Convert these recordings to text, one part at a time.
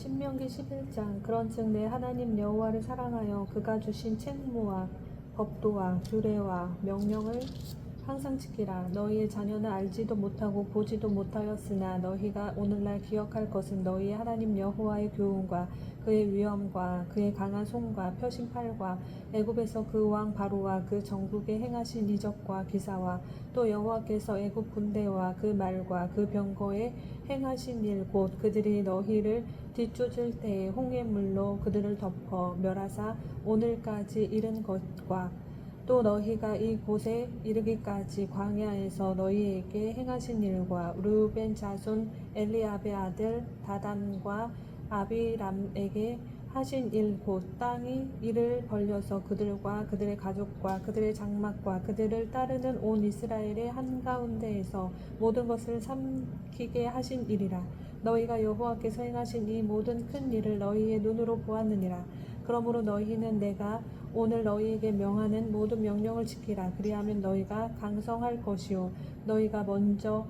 신명기 11장 그런즉 내 하나님 여호와를 사랑하여 그가 주신 책무와 법도와 규례와 명령을 항상 지키라 너희의 자녀는 알지도 못하고 보지도 못하였으나 너희가 오늘날 기억할 것은 너희의 하나님 여호와의 교훈과 그의 위엄과 그의 강한 손과 펴신 팔과 애굽에서 그 왕 바로와 그 정국에 행하신 이적과 기사와 또 여호와께서 애굽 군대와 그 말과 그 병거에 행하신 일 곧 그들이 너희를 뒤쫓을 때에 홍해물로 그들을 덮어 멸하사 오늘까지 이른 것과 또 너희가 이곳에 이르기까지 광야에서 너희에게 행하신 일과 루벤 자손 엘리압의 아들 다단과 아비람에게 하신 일 곧 땅이 이를 벌려서 그들과 그들의 가족과 그들의 장막과 그들을 따르는 온 이스라엘의 한가운데에서 모든 것을 삼키게 하신 일이라. 너희가 여호와께서 행하신 이 모든 큰 일을 너희의 눈으로 보았느니라. 그러므로 너희는 내가 오늘 너희에게 명하는 모든 명령을 지키라. 그리하면 너희가 강성할 것이요. 너희가 먼저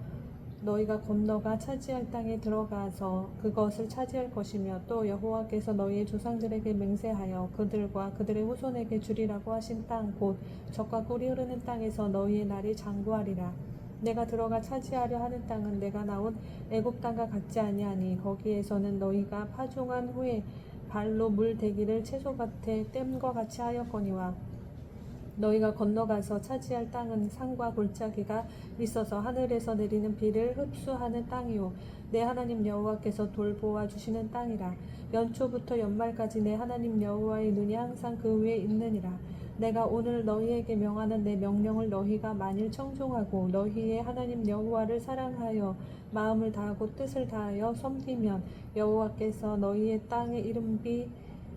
너희가 건너가 차지할 땅에 들어가서 그것을 차지할 것이며 또 여호와께서 너희의 조상들에게 맹세하여 그들과 그들의 후손에게 주리라고 하신 땅 곧 적과 꿀이 흐르는 땅에서 너희의 날이 장구하리라. 내가 들어가 차지하려 하는 땅은 내가 나온 애굽 땅과 같지 아니하니 거기에서는 너희가 파종한 후에 발로 물 대기를 채소밭에 댐과 같이 하였거니와 너희가 건너가서 차지할 땅은 산과 골짜기가 있어서 하늘에서 내리는 비를 흡수하는 땅이요. 내 하나님 여호와께서 돌보아 주시는 땅이라. 연초부터 연말까지 내 하나님 여호와의 눈이 항상 그 위에 있느니라 내가 오늘 너희에게 명하는 내 명령을 너희가 만일 청종하고 너희의 하나님 여호와를 사랑하여 마음을 다하고 뜻을 다하여 섬기면 여호와께서 너희의 땅에 이른 비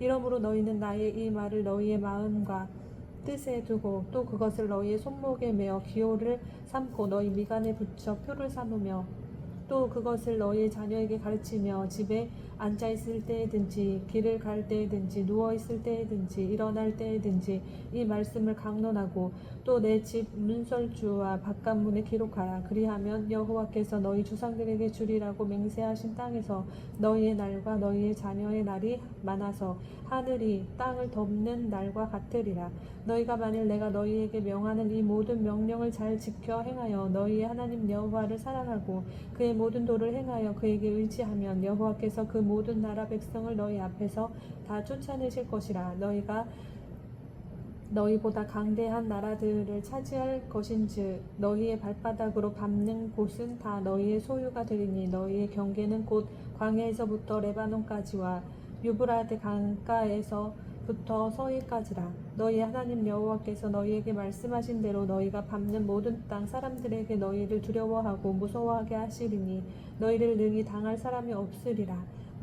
이러므로 너희는 나의 이 말을 너희의 마음과 뜻에 두고 또 그것을 너희의 손목에 메어 기호를 삼고 너희 미간에 붙여 표를 삼으며 또 그것을 너희의 자녀에게 가르치며 집에 앉아 있을 때에든지 길을 갈 때에든지 누워 있을 때에든지 일어날 때에든지 이 말씀을 강론하고 또 내 집 문설주와 바깥문에 기록하라. 그리하면 여호와께서 너희 조상들에게 주리라고 맹세하신 땅에서 너희의 날과 너희의 자녀의 날이 많아서 하늘이 땅을 덮는 날과 같으리라. 너희가 만일 내가 너희에게 명하는 이 모든 명령을 잘 지켜 행하여 너희의 하나님 여호와를 사랑하고 그의 모든 도를 행하여 그에게 의지하면 여호와께서 그 모든 나라 백성을 너희 앞에서 다 쫓아내실 것이라. 너희가 너희보다 강대한 나라들을 차지할 것인즉 너희의 발바닥으로 밟는 곳은 다 너희의 소유가 되리니 너희의 경계는 곧 광야에서부터 레바논까지와 유브라데 강가에서부터 서해까지라. 너희 하나님 여호와께서 너희에게 말씀하신 대로 너희가 밟는 모든 땅 사람들에게 너희를 두려워하고 무서워하게 하시리니 너희를 능히 당할 사람이 없으리라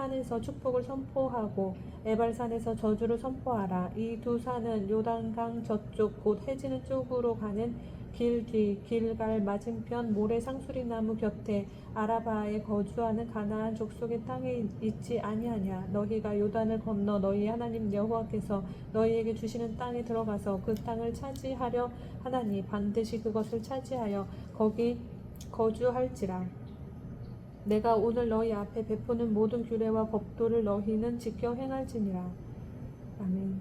산에서 축복을 선포하고 에발산에서 저주를 선포하라. 이 두 산은 요단강 저쪽 곧 해지는 쪽으로 가는 길 뒤 길갈 맞은편 모래 상수리 나무 곁에 아라바에 거주하는 가나안 족속의 땅에 있지 아니하냐. 너희가 요단을 건너 너희 하나님 여호와께서 너희에게 주시는 땅에 들어가서 그 땅을 차지하려 하나니 반드시 그것을 차지하여 거기 거주할지라. 내가 오늘 너희 앞에 베푸는 모든 규례와 법도를 너희는 지켜 행할지니라. 아멘.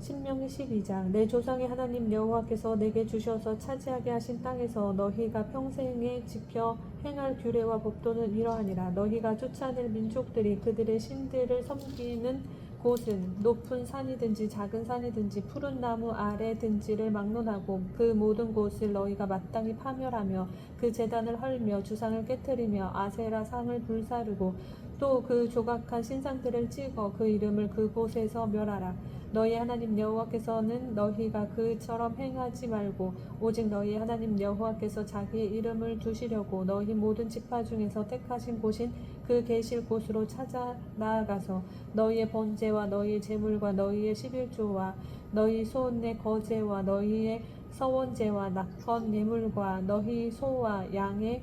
신명기 12장 내 조상의 하나님 여호와께서 내게 주셔서 차지하게 하신 땅에서 너희가 평생에 지켜 행할 규례와 법도는 이러하니라. 너희가 쫓아낼 민족들이 그들의 신들을 섬기는 곳은 높은 산이든지 작은 산이든지 푸른 나무 아래든지를 막론하고 그 모든 곳을 너희가 마땅히 파멸하며 그 재단을 헐며 주상을 깨뜨리며 아세라 상을 불사르고 또 그 조각한 신상들을 찍어 그 이름을 그곳에서 멸하라 너희 하나님 여호와께서는 너희가 그처럼 행하지 말고 오직 너희 하나님 여호와께서 자기의 이름을 두시려고 너희 모든 지파 중에서 택하신 곳인 그 계실 곳으로 찾아 나아가서 너희의 번제와 너희의 제물과 너희의 십일조와 너희 손의 거제와 너희의 서원제와 낙헌 예물과 너희 소와 양의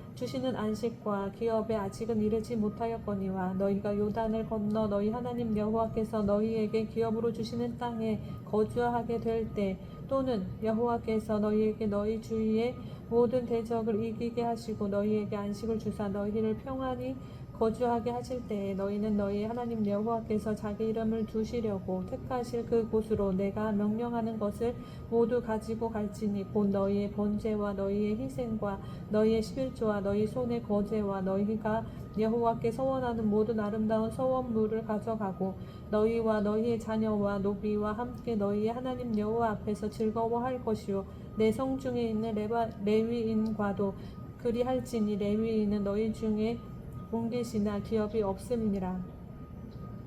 주시는 안식과 기업에 아직은 이르지 못하였거니와 너희가 요단을 건너 너희 하나님 여호와께서 너희에게 기업으로 주시는 땅에 거주하게 될 때 또는 여호와께서 너희에게 너희 주위의 모든 대적을 이기게 하시고 너희에게 안식을 주사 너희를 평안히 거주하게 하실 때에 너희는 너희 하나님 여호와께서 자기 이름을 두시려고 택하실 그 곳으로 내가 명령하는 것을 모두 가지고 갈지니 곧 너희의 번제와 너희의 희생과 너희의 십일조와 너희 손의 거제와 너희가 여호와께 서원하는 모든 아름다운 서원물을 가져가고 너희와 너희의 자녀와 노비와 함께 너희의 하나님 여호와 앞에서 즐거워할 것이요 내 성 중에 있는 레바, 레위인과도 그리할지니 레위인은 너희 중에 옮기시나 기업이 없음이니라.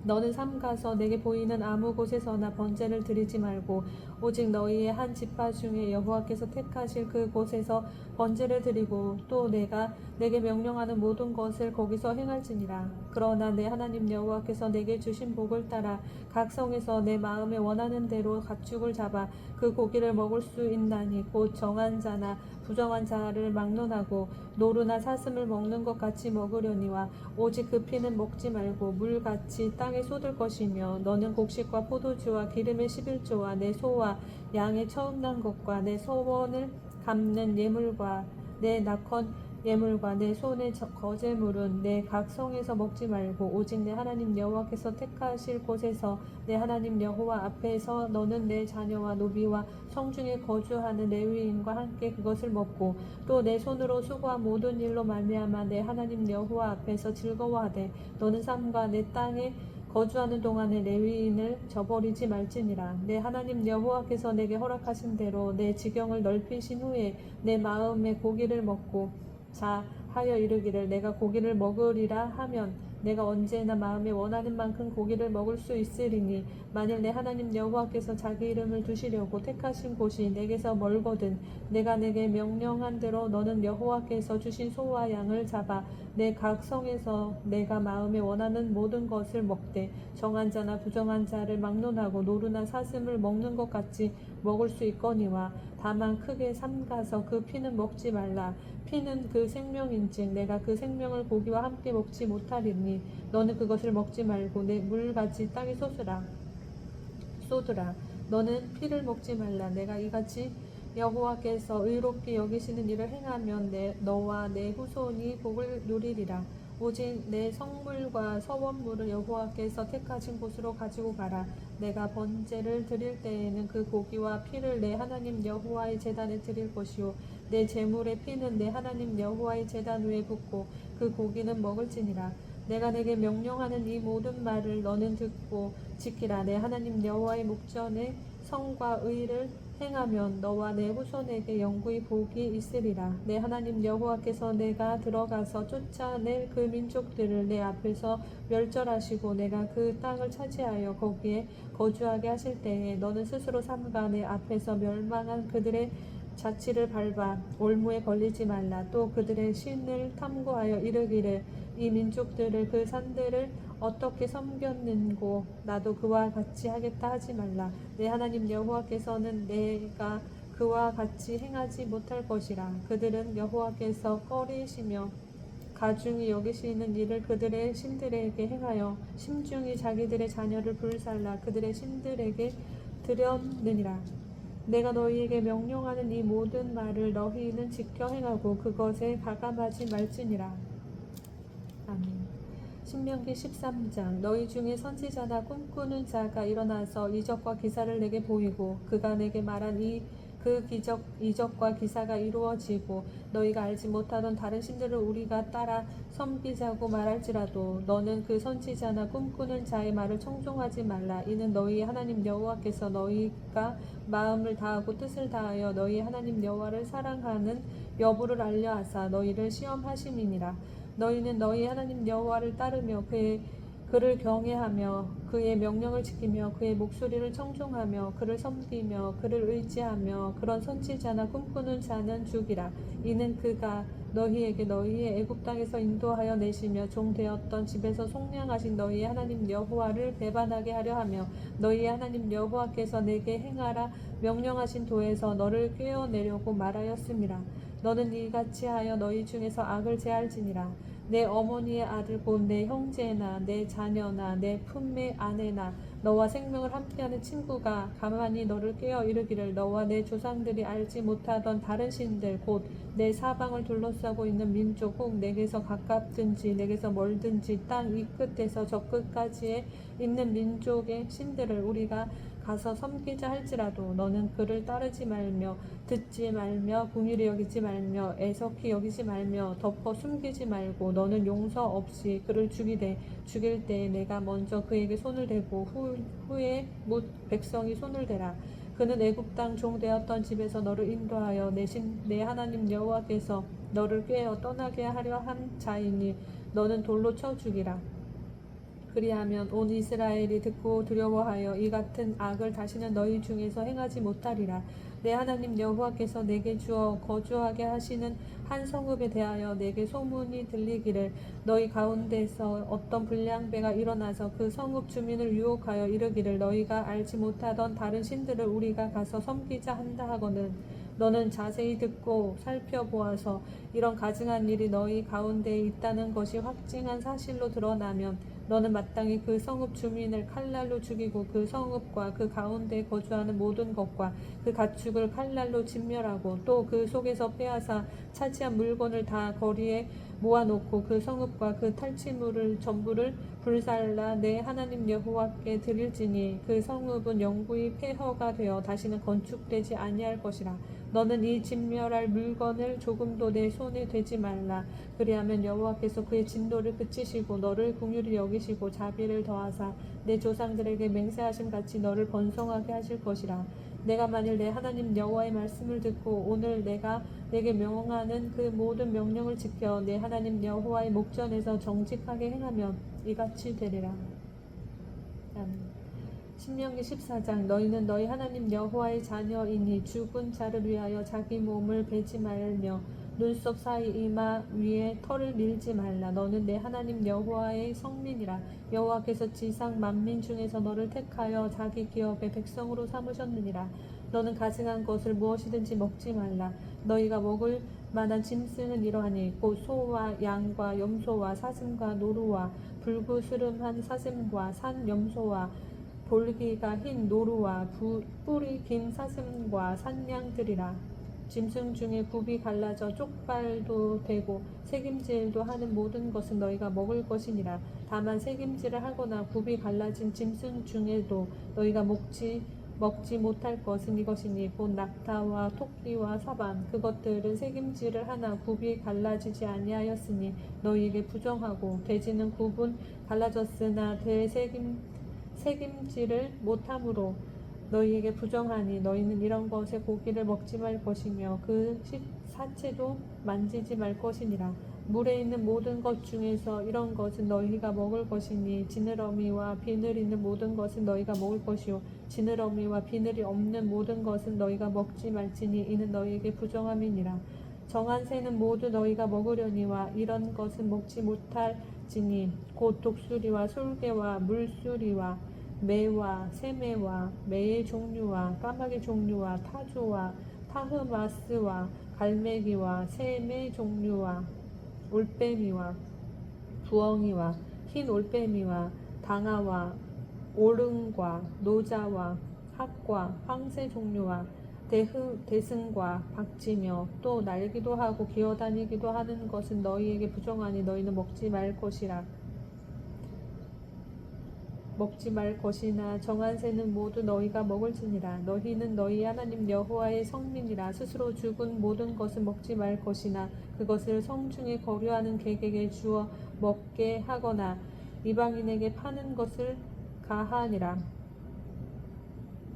너는 삼 가서 내게 보이는 아무 곳에서나 번제를 드리지 말고 오직 너희의 한 지파 중에 여호와께서 택하실 그 곳에서 번제를 드리고 또 내가 내게 명령하는 모든 것을 거기서 행할지니라. 그러나 내 하나님 여호와께서 내게 주신 복을 따라 각 성에서 내 마음에 원하는 대로 가축을 잡아 그 고기를 먹을 수 있나니 곧 정한 자나 부정한 자를 막론하고 노루나 사슴을 먹는 것 같이 먹으려니와 오직 그 피는 먹지 말고 물같이 땅에 쏟을 것이며 너는 곡식과 포도주와 기름의 십일조와 내 소와 양의 처음 난 것과 내 소원을 갚는 예물과 내 낙헌 예물과 내 손의 저- 거제물은 내 각 성에서 먹지 말고 오직 내 하나님 여호와께서 택하실 곳에서 내 하나님 여호와 앞에서 너는 내 자녀와 노비와 성중에 거주하는 레위인과 함께 그것을 먹고 또 내 손으로 수고한 모든 일로 말미암아 내 하나님 여호와 앞에서 즐거워하되 너는 삶과 내 땅에 거주하는 동안에 레위인을 저버리지 말지니라. 내 하나님 여호와께서 내게 허락하신 대로 내 지경을 넓히신 후에 내 마음에 고기를 먹고 자 하여 이르기를 내가 고기를 먹으리라 하면 내가 언제나 마음에 원하는 만큼 고기를 먹을 수 있으리니 만일 내 하나님 여호와께서 자기 이름을 두시려고 택하신 곳이 내게서 멀거든 내가 내게 명령한 대로 너는 여호와께서 주신 소와 양을 잡아 내 각 성에서 내가 마음에 원하는 모든 것을 먹되 정한 자나 부정한 자를 막론하고 노루나 사슴을 먹는 것 같이 먹을 수 있거니와 다만 크게 삼가서 그 피는 먹지 말라. 피는 그 생명인즉 내가 그 생명을 고기와 함께 먹지 못하리니 너는 그것을 먹지 말고 내 물같이 땅에 쏟으라. 쏟으라. 너는 피를 먹지 말라. 내가 이같이 여호와께서 의롭게 여기시는 일을 행하면 내 너와 내 후손이 복을 누리리라 오직 내 성물과 서원물을 여호와께서 택하신 곳으로 가지고 가라. 내가 번제를 드릴 때에는 그 고기와 피를 내 하나님 여호와의 제단에 드릴 것이요. 내 제물의 피는 내 하나님 여호와의 제단 위에 붓고 그 고기는 먹을지니라. 내가 내게 명령하는 이 모든 말을 너는 듣고 지키라. 내 하나님 여호와의 목전에 성과 의를 행하면 너와 내 후손에게 영구히 복이 있으리라. 내 하나님 여호와께서 내가 들어가서 쫓아낼 그 민족들을 내 앞에서 멸절하시고 내가 그 땅을 차지하여 거기에 거주하게 하실 때에 너는 스스로 삼가 내 앞에서 멸망한 그들의 자취를 밟아 올무에 걸리지 말라. 또 그들의 신을 탐구하여 이르기를 이 민족들을 그 산들을 어떻게 섬겼는고 나도 그와 같이 하겠다 하지 말라 내 하나님 여호와께서는 내가 그와 같이 행하지 못할 것이라 그들은 여호와께서 꺼리시며 가중히 여기시는 일을 그들의 신들에게 행하여 심중히 자기들의 자녀를 불살라 그들의 신들에게 드렸느니라 내가 너희에게 명령하는 이 모든 말을 너희는 지켜 행하고 그것에 가감하지 말지니라. 아멘. 신명기 13장 너희 중에 선지자나 꿈꾸는 자가 일어나서 이적과 기사를 내게 보이고 그가 내게 말한 이 그 기적 이적과 기사가 이루어지고 너희가 알지 못하던 다른 신들을 우리가 따라 섬기자고 말할지라도 너는 그 선지자나 꿈꾸는 자의 말을 청종하지 말라. 이는 너희의 하나님 여호와께서 너희가 마음을 다하고 뜻을 다하여 너희 하나님 여호와를 사랑하는 여부를 알려 하사 너희를 시험하심이니라 너희는 너희 하나님 여호와를 따르며 그의 그를 경외하며 그의 명령을 지키며 그의 목소리를 청종하며 그를 섬기며 그를 의지하며 그런 선지자나 꿈꾸는 자는 죽이라. 이는 그가 너희에게 너희의 애굽 땅에서 인도하여 내시며 종 되었던 집에서 속량하신 너희의 하나님 여호와를 배반하게 하려 하며 너희의 하나님 여호와께서 내게 행하라 명령하신 도에서 너를 꿰어내려고 말하였음이라 너는 이같이 하여 너희 중에서 악을 제할지니라 내 어머니의 아들 곧 내 형제나 내 자녀나 내 품의 아내나 너와 생명을 함께하는 친구가 가만히 너를 깨어 이르기를 너와 내 조상들이 알지 못하던 다른 신들 곧 내 사방을 둘러싸고 있는 민족 혹 내게서 가깝든지 내게서 멀든지 땅 이 끝에서 저 끝까지에 있는 민족의 신들을 우리가 가서 섬기자 할지라도 너는 그를 따르지 말며 듣지 말며 궁일히 여기지 말며 애석히 여기지 말며 덮어 숨기지 말고 너는 용서 없이 그를 죽이되 죽일 때 내가 먼저 그에게 손을 대고 후, 후에 못 백성이 손을 대라. 그는 애굽 땅 종 되었던 집에서 너를 인도하여 내신 내 하나님 여호와께서 너를 꿰어 떠나게 하려 한 자이니 너는 돌로 쳐 죽이라 그리하면 온 이스라엘이 듣고 두려워하여 이 같은 악을 다시는 너희 중에서 행하지 못하리라. 내 하나님 여호와께서 내게 주어 거주하게 하시는 한 성읍에 대하여 내게 소문이 들리기를 너희 가운데서 어떤 불량배가 일어나서 그 성읍 주민을 유혹하여 이르기를 너희가 알지 못하던 다른 신들을 우리가 가서 섬기자 한다 하거늘 너는 자세히 듣고 살펴보아서 이런 가증한 일이 너희 가운데에 있다는 것이 확증한 사실로 드러나면 너는 마땅히 그 성읍 주민을 칼날로 죽이고 그 성읍과 그 가운데 거주하는 모든 것과 그 가축을 칼날로 진멸하고 또 그 속에서 빼앗아 차지한 물건을 다 거리에 모아놓고 그 성읍과 그 탈취물을 전부를 불살라 내 하나님 여호와께 드릴지니 그 성읍은 영구히 폐허가 되어 다시는 건축되지 아니할 것이라. 너는 이 진멸할 물건을 조금도 내 손에 대지 말라. 그리하면 여호와께서 그의 진노를 그치시고 너를 궁휼히 여기시고 자비를 더하사 내 조상들에게 맹세하심 같이 너를 번성하게 하실 것이라 내가 만일 내 하나님 여호와의 말씀을 듣고 오늘 내가 내게 명하는 그 모든 명령을 지켜 내 하나님 여호와의 목전에서 정직하게 행하면 이같이 되리라. 아멘. 신명기 14장 너희는 너희 하나님 여호와의 자녀이니 죽은 자를 위하여 자기 몸을 베지 말며 눈썹 사이 이마 위에 털을 밀지 말라. 너는 내 하나님 여호와의 성민이라. 여호와께서 지상 만민 중에서 너를 택하여 자기 기업의 백성으로 삼으셨느니라. 너는 가증한 것을 무엇이든지 먹지 말라. 너희가 먹을 만한 짐승은 이러하니 곧 소와 양과 염소와 사슴과 노루와 불구스름한 사슴과 산 염소와 볼기가 흰 노루와 부, 뿔이 긴 사슴과 산양들이라 짐승 중에 굽이 갈라져 쪽발도 되고 색임질도 하는 모든 것은 너희가 먹을 것이니라. 다만 색임질을 하거나 굽이 갈라진 짐승 중에도 너희가 먹지 먹지 못할 것은 이것이니 곧 낙타와 토끼와 사반 그것들은 색임질을 하나 굽이 갈라지지 아니하였으니 너희에게 부정하고 돼지는 굽은 갈라졌으나 대색임 책임지를 못함으로 너희에게 부정하니 너희는 이런 것의 고기를 먹지 말 것이며 그 시- 사체도 만지지 말 것이니라. 물에 있는 모든 것 중에서 이런 것은 너희가 먹을 것이니 지느러미와 비늘 있는 모든 것은 너희가 먹을 것이요. 지느러미와 비늘이 없는 모든 것은 너희가 먹지 말지니 이는 너희에게 부정함이니라. 정한 새는 모두 너희가 먹으려니와 이런 것은 먹지 못할지니 곧 독수리와 솔개와 물수리와 매와 새매와 매의 종류와 까마귀 종류와 타조와 타흐마스와 갈매기와 새매 종류와 올빼미와 부엉이와 흰 올빼미와 당아와 오릉과 노자와 학과 황새 종류와 대흥, 대승과 박지며 또 날기도 하고 기어다니기도 하는 것은 너희에게 부정하니 너희는 먹지 말 것이라 먹지 말 것이나 정한 새는 모두 너희가 먹을지니라. 너희는 너희 하나님 여호와의 성민이라. 스스로 죽은 모든 것은 먹지 말 것이나 그것을 성중에 거류하는 객에게 주어 먹게 하거나 이방인에게 파는 것을 가하니라.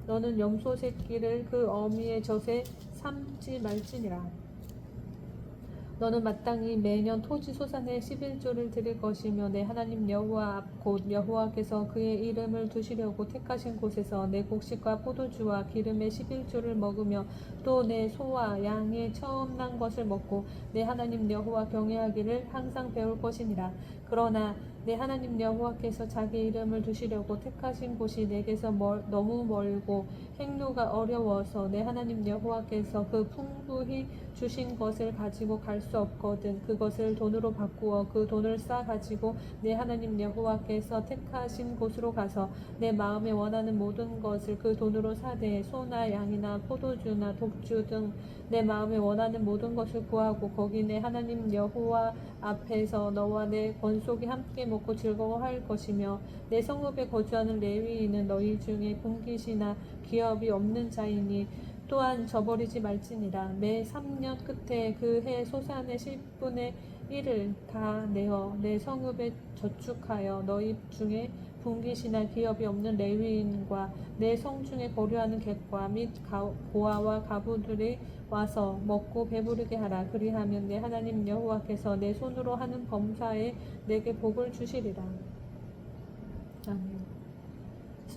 너는 염소 새끼를 그 어미의 젖에 삼지 말지니라 너는 마땅히 매년 토지 소산의 11조를 드릴 것이며 내 하나님 여호와 앞 곧 여호와께서 그의 이름을 두시려고 택하신 곳에서 내 곡식과 포도주와 기름의 11조를 먹으며 또 내 소와 양의 처음 난 것을 먹고 내 하나님 여호와 경외하기를 항상 배울 것이니라 그러나 내 하나님 여호와께서 자기 이름을 두시려고 택하신 곳이 내게서 멀, 너무 멀고 행로가 어려워서 내 하나님 여호와께서 그 풍부히 주신 것을 가지고 갈 수 없거든. 그것을 돈으로 바꾸어 그 돈을 싸 가지고 내 하나님 여호와께서 택하신 곳으로 가서 내 마음에 원하는 모든 것을 그 돈으로 사되 소나 양이나 포도주나 독주 등 내 마음에 원하는 모든 것을 구하고 거기 내 하나님 여호와 앞에서 너와 내 권 속이 함께 먹고 즐거워할 것이며 내 성읍에 거주하는 레위인은 너희 중에 분깃이나 기업이 없는 자이니 또한 저버리지 말지니라. 매 3년 끝에 그 해 소산의 10분의 1을 다 내어 내 성읍에 저축하여 너희 중에 분깃이나 기업이 없는 레위인과 내 성중에 거류하는 객과 및 가- 고아와 가부들이 와서 먹고 배부르게 하라 그리하면 내 하나님 여호와께서 내 손으로 하는 범사에 내게 복을 주시리라.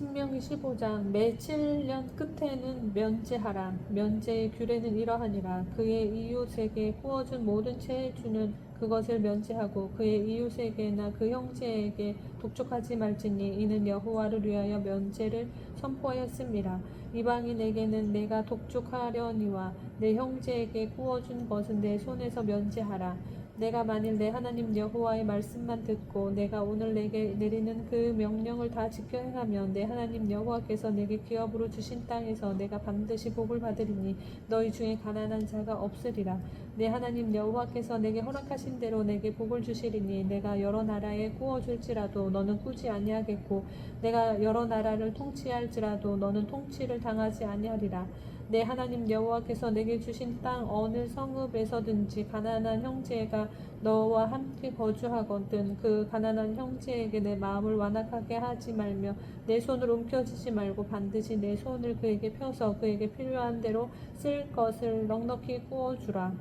신명기 15장 매 7년 끝에는 면제하라. 면제의 규례는 이러하니라. 그의 이웃에게 구워준 모든 채주는 그것을 면제하고 그의 이웃에게나 그 형제에게 독촉하지 말지니 이는 여호와를 위하여 면제를 선포하였습니다. 이방인에게는 내가 독촉하려니와 내 형제에게 구워준 것은 내 손에서 면제하라 내가 만일 내 하나님 여호와의 말씀만 듣고 내가 오늘 내게 내리는 그 명령을 다 지켜 행하면 내 하나님 여호와께서 내게 기업으로 주신 땅에서 내가 반드시 복을 받으리니 너희 중에 가난한 자가 없으리라. 내 하나님 여호와께서 내게 허락하신 대로 내게 복을 주시리니 내가 여러 나라에 구워 줄지라도 너는 꾸지 아니하겠고 내가 여러 나라를 통치할지라도 너는 통치를 당하지 아니하리라 내 하나님 여호와께서 내게 주신 땅 어느 성읍에서든지 가난한 형제가 너와 함께 거주하거든 그 가난한 형제에게 내 마음을 완악하게 하지 말며 내 손을 움켜쥐지 말고 반드시 내 손을 그에게 펴서 그에게 필요한 대로 쓸 것을 넉넉히 구워주라.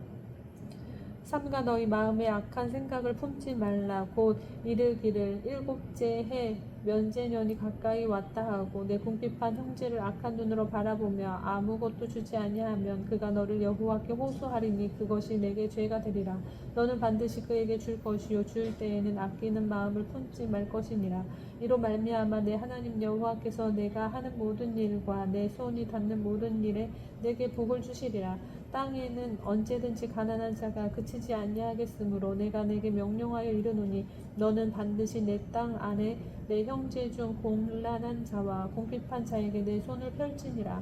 삼가 너희 마음에 악한 생각을 품지 말라 곧 이르기를 일곱째 해 면제년이 가까이 왔다 하고 내 궁핍한 형제를 악한 눈으로 바라보며 아무것도 주지 아니하면 그가 너를 여호와께 호소하리니 그것이 내게 죄가 되리라. 너는 반드시 그에게 줄 것이요. 줄 때에는 아끼는 마음을 품지 말 것이니라 이로 말미암아 내 하나님 여호와께서 내가 하는 모든 일과 내 손이 닿는 모든 일에 내게 복을 주시리라. 땅에는 언제든지 가난한 자가 그치지 아니하겠으므로 내가 내게 명령하여 이르노니 너는 반드시 내 땅 안에 내 형제 중 곤란한 자와 궁핍한 자에게 내 손을 펼치니라.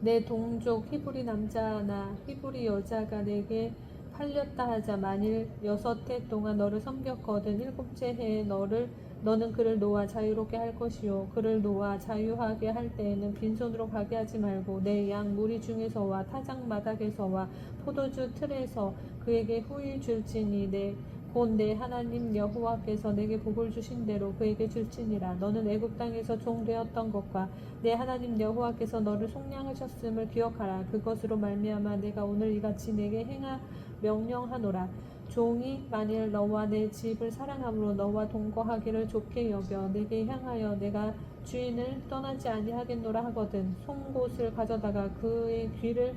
내 동족 히브리 남자나 히브리 여자가 내게 팔렸다 하자 만일 여섯 해 동안 너를 섬겼거든 일곱째 해에 너를 너는 그를 놓아 자유롭게 할 것이요. 그를 놓아 자유하게 할 때에는 빈손으로 가게 하지 말고 내 양 무리 중에서와 타작 마닥에서와 포도주 틀에서 그에게 후히 줄지니 내 곧내 하나님 여호와께서 내게 복을 주신 대로 그에게 줄지니라. 너는 애굽 땅에서 종 되었던 것과 내 하나님 여호와께서 너를 속량하셨음을 기억하라. 그것으로 말미암아 내가 오늘 이같이 내게 행하 명령하노라 종이 만일 너와 내 집을 사랑함으로 너와 동거하기를 좋게 여겨 내게 향하여 내가 주인을 떠나지 아니하겠노라 하거든. 송곳을 가져다가 그의 귀를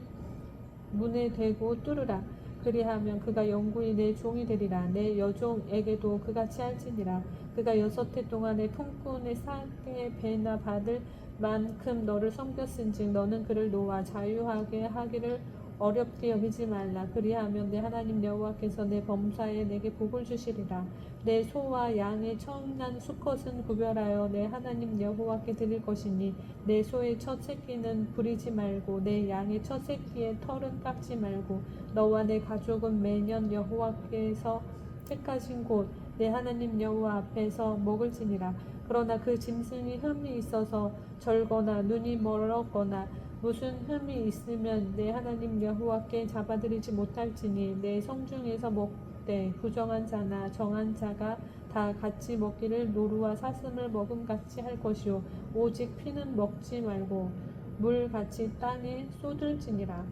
문에 대고 뚫으라. 그리하면 그가 영구히 내 종이 되리라. 내 여종에게도 그같이 할지니라. 그가 여섯 해 동안 내 품꾼의 사계 배나 받을 만큼 너를 섬겼은즉 너는 그를 놓아 자유하게 하기를 어렵게 여기지 말라. 그리하면 내 하나님 여호와께서 내 범사에 내게 복을 주시리라. 내 소와 양의 청난 수컷은 구별하여 내 하나님 여호와께 드릴 것이니 내 소의 첫 새끼는 부리지 말고 내 양의 첫 새끼의 털은 깎지 말고 너와 내 가족은 매년 여호와께서 택하신 곳 내 하나님 여호와 앞에서 먹을지니라. 그러나 그 짐승이 흠이 있어서 절거나 눈이 멀었거나 무슨 흠이 있으면 내 하나님 여호와께 잡아들이지 못할지니 내 성중에서 먹되 부정한 자나 정한 자가 다 같이 먹기를 노루와 사슴을 먹음 같이 할 것이요 오직 피는 먹지 말고 물 같이 땅에 쏟을지니라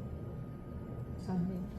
아멘.